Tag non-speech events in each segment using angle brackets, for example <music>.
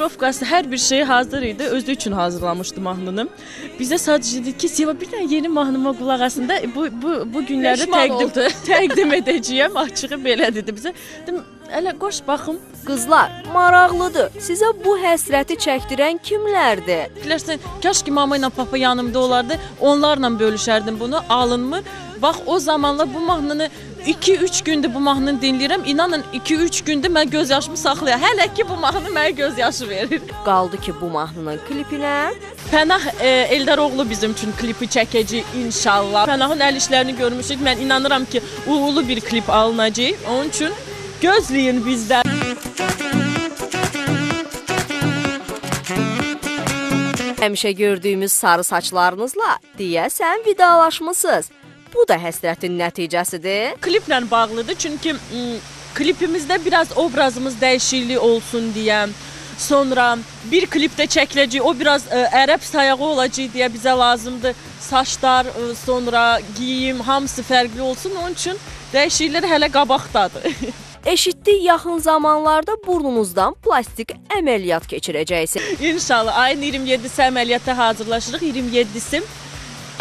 Aranjirovkası hər bir şey hazır idi. Özü üçün hazırlamışdı mahnını. Bizə sadəcə dedi ki, Seva bir dənə yeni mahnıma qulaq asın da bu bu bu günlərdə təqdim təqdim edəcəyəm. Açığı belə dedi bizə. Dedim, hələ qoş baxım. Qızlar, maraqlıdır. Sizə bu həsrəti çəkdirən kimlərdir? Fikirlərsən, kaş ki mama ilə papa yanımda olardı, onlarla bölüşərdim bunu, alınmır. Bax o zamanlar bu mahnını 2-3 gündür bu mahnını dinləyirəm. İnanın 2-3 gündür mən göz yaşımı saxlayıram. Hələ ki bu mahnı mənə göz yaşı verir. Qaldı ki, bu mahnının klipinə Pənah e, Eldaroğlu bizim üçün klipi çəkəcək inşallah. Pənahın əl işlərini görmüşük. Mən inanıram ki, uğurlu bir klip alınacaq. Onun üçün gözləyin bizdən. həmişə gördüyümüz sarı saçlarınızla deyəsən vidalaşmısınız. Bu da həsrətin nəticəsidir. Kliplə bağlıdır çünki klipimizdə biraz obrazımız dəyişiklik olsun deyə Sonra bir klipdə çəkiləcək, o biraz ə, ərəb sayağı olacaq deyə bizə lazımdır. Saçlar, ə, sonra geyim, hamısı fərqli olsun. Onun üçün dəyişikliklər hələ qabaqdadır. <laughs> Eşitdik yaxın zamanlarda burnunuzdan plastik əməliyyat keçirəcəksiniz. İnşallah ayın 27-si əməliyyata hazırlaşırıq. 27-si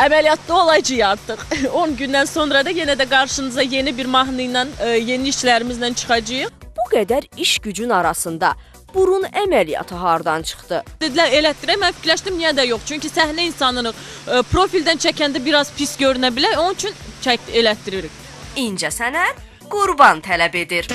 əməliyyatda olacağıq artıq. <laughs> 10 gündən sonra da yenə də qarşınıza yeni bir mahnı ilə, ə, yeni işlərimizlə çıxacağıq. Bu qədər iş gücün arasında burun əməliyyatı hardan çıxdı? Dedilər elətdirək, mən fikirləşdim niyə də yox. Çünki səhnə insanını ə, profildən çəkəndə biraz pis görünə bilər. Onun üçün çək elətdiririk. İncə sənət qurban tələb edir.